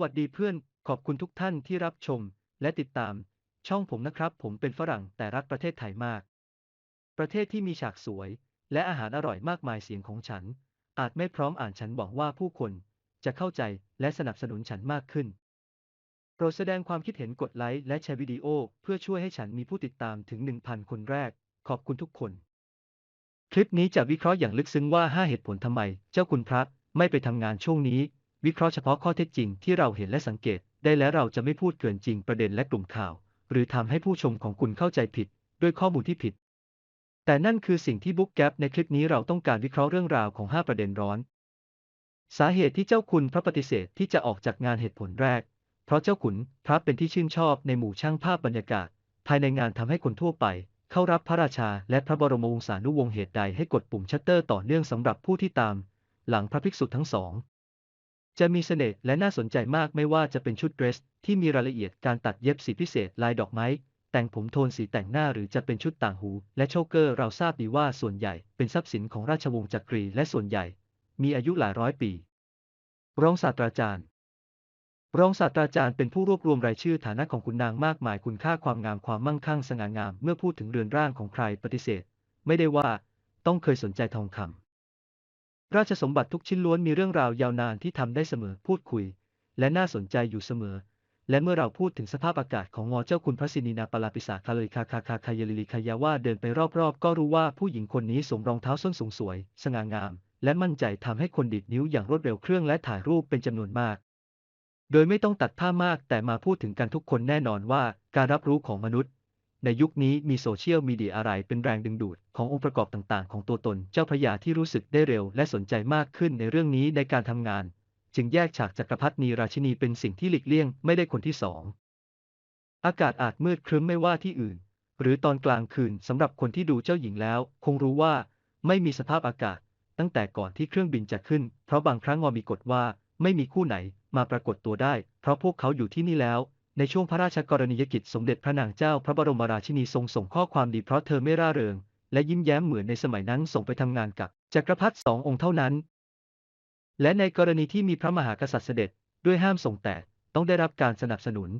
วัสดีเพื่อนขอบคุณทุกท่านที่รับชม และติดตาม ช่องผมนะครับ ผมเป็นฝรั่งแต่รักประเทศไทยมาก ประเทศที่มีฉากสวย และอาหารอร่อยมากมายเสียงของฉัน อาจไม่พร้อมอ่านฉันหวังว่าผู้คน จะเข้าใจและสนับสนุนฉันมากขึ้นโปรดแสดงความคิดเห็นกดไลค์และแชร์วิดีโอ เพื่อช่วยให้ฉันมีผู้ติดตามถึง 1,000 คนแรก ขอบคุณทุกคน คลิปนี้จะวิเคราะห์อย่างลึกซึ้งว่า 5 เหตุผลทำไม เจ้าคุณพระไม่ไปทำงานช่วงนี้ วิเคราะห์เฉพาะข้อเท็จจริงที่เราเห็นและสังเกต ได้และเราจะไม่พูดเกินจริงประเด็นและกลุ่มข่าว หรือทำให้ผู้ชมของคุณเข้าใจผิด ด้วยข้อมูลที่ผิด แต่นั่นคือสิ่งที่บุ๊กแกปในคลิปนี้เราต้องการวิเคราะห์เรื่องราวของ 5 ประเด็นร้อน สาเหตุที่เจ้าคุณพระปฏิเสธที่จะออกจากงานเหตุผลแรก เพราะเจ้าขุนพระเป็นที่ชื่นชอบในหมู่ช่างภาพบรรยากาศ ภายในงานทำให้คนทั่วไปเข้ารับพระราชาและพระบรมวงศานุวงศ์เหตุใดให้กดปุ่มชัตเตอร์ต่อเนื่องสำหรับผู้ที่ตาม หลังพระภิกษุทั้งสอง จะมีเสน่ห์และน่าสนใจมากไม่ว่าจะเป็นชุดเดรส ที่มีรายละเอียดการตัดเย็บสีพิเศษลายดอกไม้ แต่งผมโทนสีแต่งหน้าหรือจะเป็นชุดต่างหู และโชเกอร์เราทราบดีว่าส่วนใหญ่เป็นทรัพย์สินของราชวงศ์จักรีและส่วนใหญ่ มีอายุหลายร้อยปี รองศาสตราจารย์ รองศาสตราจารย์เป็นผู้รวบรวมรายชื่อฐานะของคุณนางมากมายคุณค่าความงามความมั่งคั่งสง่างาม เมื่อพูดถึงเรือนร่างของใครปฏิเสธ ไม่ได้ว่า ต้องเคยสนใจทองคำ ราชสมบัติทุกชิ้นล้วนมีเรื่องราวยาวนานที่ทำได้เสมอพูดคุย และน่าสนใจอยู่เสมอ และเมื่อเราพูดถึงสภาพอากาศของงอเจ้าคุณพระสินีนาปลาปิสาคาเลยคาคาคาคายลิลิคายาว่าเดินไปรอบๆ ก็รู้ว่าผู้หญิงคนนี้สวมรองเท้าส้นสูงสวย สง่างาม และมั่นใจทำให้คนดีดนิ้วอย่างรวดเร็วเครื่องและถ่ายรูปเป็นจำนวนมาก โดยไม่ต้องตัดผ้ามากแต่มาพูดถึงกันทุกคนแน่นอนว่าการรับรู้ของมนุษย์ ในยุคนี้มีโซเชียลมีเดียอะไรเป็นแรงดึงดูดขององค์ประกอบต่างๆ ของตัวตนเจ้าพระยาที่รู้สึกได้เร็วและสนใจมากขึ้นในเรื่องนี้ในการทำงาน จึงแยกฉากจักรพรรดินีราชินีเป็นสิ่งที่หลีกเลี่ยงไม่ได้คนที่สองอากาศอาจมืดครึ้มไม่ว่าที่อื่น หรือตอนกลางคืนสำหรับคนที่ดูเจ้าหญิงแล้ว คงรู้ว่าไม่มีสภาพอากาศ ตั้งแต่ก่อนที่เครื่องบินจะขึ้น เพราะบางครั้งงอมีกฎว่าไม่มีคู่ไหนมาปรากฏตัวได้ เพราะพวกเขาอยู่ที่นี่แล้ว ในช่วงพระราชกรณียกิจสมเด็จพระนางเจ้าพระบรมราชินีทรงส่งข้อความดีเพราะเธอไม่ร่าเริง และยิ้มแย้มเหมือนในสมัยนั้นส่งไปทำงานกับจักรพรรดิสององค์เท่านั้น และในกรณีที่มีพระมหากษัตริย์เสด็จด้วยห้ามส่งแต่ต้องได้รับการสนับสนุน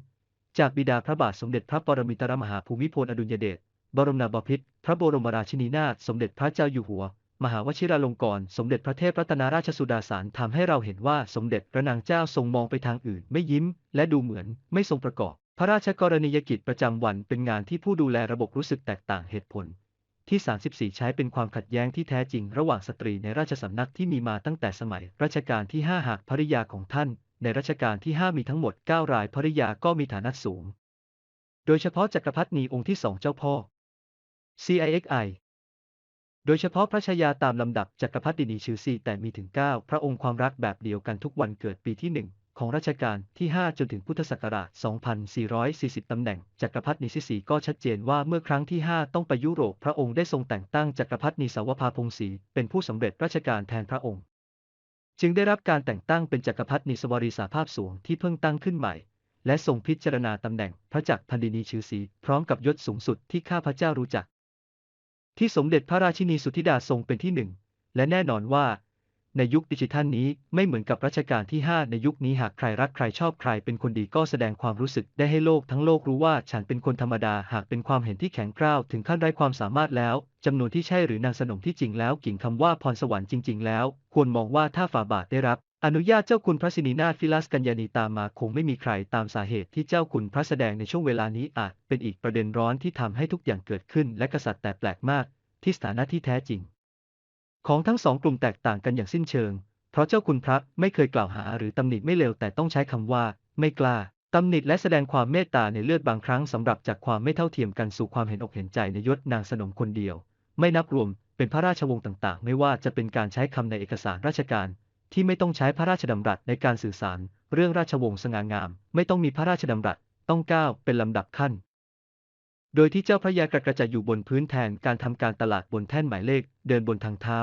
จากบิดาพระบาทสมเด็จพระปรมินทรมหาภูมิพลอดุลยเดชบรมนาถบพิตรพระบรมราชินีนาถสมเด็จพระเจ้าอยู่หัว มหาวชิราลงกรณ์สมเด็จพระเทพรัตนราชสุดาสารทำให้เราเห็นว่าสมเด็จพระนางเจ้าทรงมองไปทางอื่นไม่ยิ้ม และดูเหมือนไม่ทรงประกอบ พระราชกรณียกิจประจำวันเป็นงานที่ผู้ดูแลระบบรู้สึกแตกต่างเหตุผล ที่ 34 ใช้เป็นความขัดแย้งที่แท้จริงระหว่างสตรีในราชสำนักที่มีมาตั้งแต่สมัยรัชกาลที่ 5 หากภริยาของท่าน ในรัชกาลที่ 5 มีทั้งหมด 9 รายภริยาก็มีฐานะสูง โดยเฉพาะจักรพรรดินีองค์ที่สองเจ้าพ่อ CIXI โดยเฉพาะพระชายาตามลำดับจักรพรรดินีชื่อซีแต่มีถึง 9 พระองค์ความรักแบบเดียวกันทุกวันเกิดปีที่ 1 ของรัชกาลที่ 5 จนถึงพุทธศักราช 2440 ตำแหน่งจักรพรรดินีที่4ก็ชัดเจนว่าเมื่อครั้งที่ 5 ต้องไปยุโรป พระองค์ได้ทรงแต่งตั้งจักรพรรดินีสาวภาพงศรีเป็นผู้สำเร็จราชการแทนพระองค์ จึงได้รับการแต่งตั้งเป็นจักรพรรดินีสวรีสาภาพสูงที่เพิ่งตั้งขึ้นใหม่ และทรงพิจารณาตำแหน่งพระจักรพันดินีชื่อสีพร้อมกับยศสูงสุดที่ข้าพเจ้ารู้จัก ที่สมเด็จพระราชินีสุธิดาทรงเป็นที่หนึ่ง และแน่นอนว่า ในยุคดิจิทัลนี้ไม่เหมือนกับรัชกาลที่ 5 ในยุคนี้หากใครรักใครชอบใครเป็นคนดีก็แสดงความรู้สึกได้ให้โลกทั้งโลกรู้ว่าฉันเป็นคนธรรมดาหากเป็นความเห็นที่แข็งกร้าวถึงขั้นไร้ความสามารถแล้วจำนวนที่ใช่หรือนางสนมที่จริงแล้วกิ่งคำว่าพรสวรรค์จริง ๆ แล้ว ควรมองว่าถ้าฝ่าบาทได้รับ อนุญาตเจ้าคุณพระสินีนาถฟิลัสกัญญาณีตามมาคงไม่มีใครตามสาเหตุที่เจ้าคุณพระแสดงในช่วงเวลานี้อาจเป็นอีกประเด็นร้อนที่ทำให้ทุกอย่างเกิดขึ้นและกษัตริย์แต่แปลกมาก ที่สถานะที่แท้จริง ของทั้งสองกลุ่มแตกต่างกันอย่างสิ้นเชิง เพราะเจ้าคุณพระไม่เคยกล่าวหาหรือตำหนิไม่เลวแต่ต้องใช้คำว่า ไม่กล้าตำหนิและแสดงความเมตตาในเลือดบางครั้งสำหรับจากความไม่เท่าเทียมกันสู่ความเห็นอกเห็นใจในยศนางสนมคนเดียว ไม่นับรวมเป็นพระราชวงศ์ต่างๆ ไม่ว่าจะเป็นการใช้คำในเอกสารราชการ ที่ไม่ต้องใช้พระราชดำรัสในการสื่อสาร เรื่องราชวงศ์สง่างาม ไม่ต้องมีพระราชดำรัสต้องก้าวเป็นลำดับขั้น โดยที่เจ้าพระยากระกระจายอยู่บนพื้นแทนการทำการตลาดบนแท่นหมายเลข เดินบนทางเท้า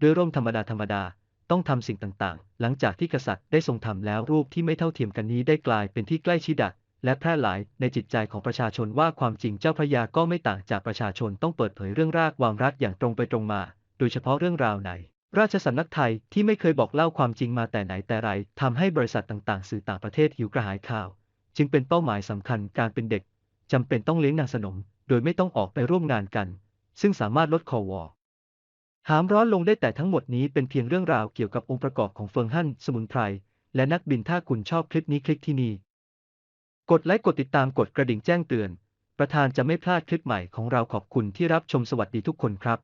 ด้วยร่มธรรมดาธรรมดา ต้องทำสิ่งต่างๆ หลังจากที่กษัตริย์ได้ทรงทำแล้วรูปที่ไม่เท่าเทียมกันนี้ได้กลายเป็นที่ใกล้ชิดและแพร่หลายในจิตใจของประชาชนว่าความจริงเจ้าพระยาก็ไม่ต่างจากประชาชนต้องเปิดเผยเรื่องรากความรักอย่างตรงไปตรงมา โดยเฉพาะเรื่องราวไหน ราชสำนักไทยที่ไม่เคยบอกเล่าความจริงมาแต่ไหนแต่ไรทำให้บริษัทต่างๆ สื่อต่างประเทศหิวกระหายข่าว จึงเป็นเป้าหมายสำคัญการเป็นเด็กจำเป็นต้องเลี้ยงนางสนม โดยไม่ต้องออกไปร่วมงานกัน ซึ่งสามารถลดคอวอหามร้อนลงได้แต่ทั้งหมดนี้เป็นเพียงเรื่องราวเกี่ยวกับองค์ประกอบของเฟิงฮั่นสมุนไพรและนักบินถ้าคุณชอบคลิปนี้คลิกที่นี่ กดไลค์กดติดตามกดกระดิ่งแจ้งเตือน ประธานจะไม่พลาดคลิปใหม่ของเราขอบคุณที่รับชมสวัสดีทุกคนครับ